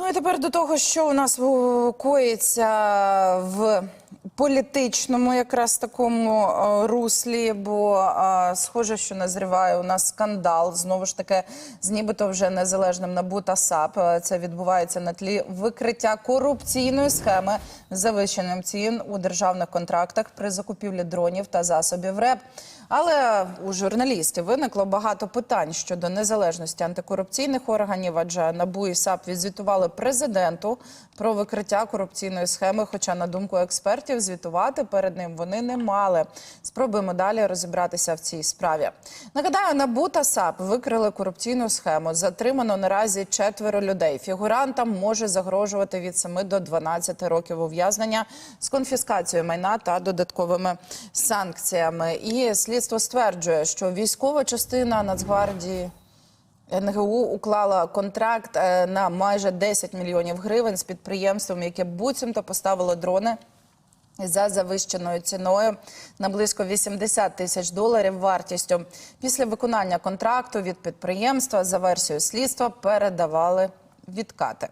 Ну і тепер до того, що у нас коїться в політичному якраз такому е, руслі, бо е, схоже, що назріває у нас скандал знову ж таки з нібито вже незалежним НАБУ та САП. Е, Це відбувається на тлі викриття корупційної схеми з завищеним цін у державних контрактах при закупівлі дронів та засобів РЕП. Але у журналістів виникло багато питань щодо незалежності антикорупційних органів, адже НАБУ і САП відзвітували президенту про викриття корупційної схеми. Хоча, на думку експертів, звітувати перед ним вони не мали. Спробуємо далі розібратися в цій справі. Нагадаю, НАБУ та САП викрили корупційну схему. Затримано наразі четверо людей. Фігурантам може загрожувати від 7 до 12 років ув'язнення з конфіскацією майна та додатковими санкціями. І слідство стверджує, що військова частина Нацгвардії. НГУ уклала контракт е, на майже 10 мільйонів гривень з підприємством, яке буцімто поставило дрони за завищеною ціною на близько 80 тисяч доларів вартістю. Після виконання контракту від підприємства за версією слідства передавали відкати.